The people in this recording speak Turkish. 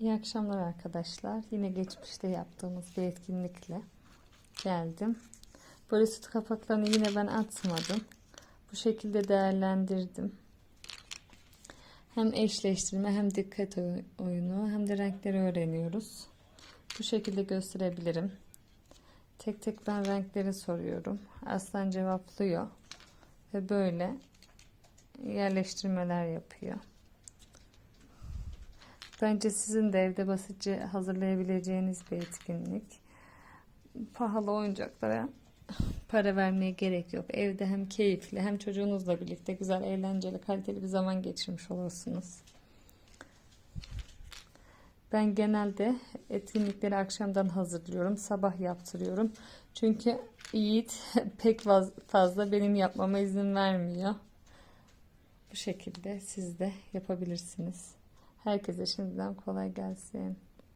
İyi akşamlar arkadaşlar. Yine geçmişte yaptığımız bir etkinlikle geldim. Süt kapaklarını yine ben atmadım. Bu şekilde değerlendirdim. Hem eşleştirme hem dikkat oy- oyunu hem de renkleri öğreniyoruz. Bu şekilde gösterebilirim. Tek tek ben renkleri soruyorum. Aslan cevaplıyor. Ve böyle yerleştirmeler yapıyor. Bence sizin de evde basitçe hazırlayabileceğiniz bir etkinlik. Pahalı oyuncaklara para vermeye gerek yok. Evde hem keyifli hem çocuğunuzla birlikte güzel, eğlenceli, kaliteli bir zaman geçirmiş olursunuz. Ben genelde etkinlikleri akşamdan hazırlıyorum. Sabah yaptırıyorum. Çünkü Yiğit pek faz- fazla benim yapmama izin vermiyor. Bu şekilde siz de yapabilirsiniz. Herkese şimdiden kolay gelsin.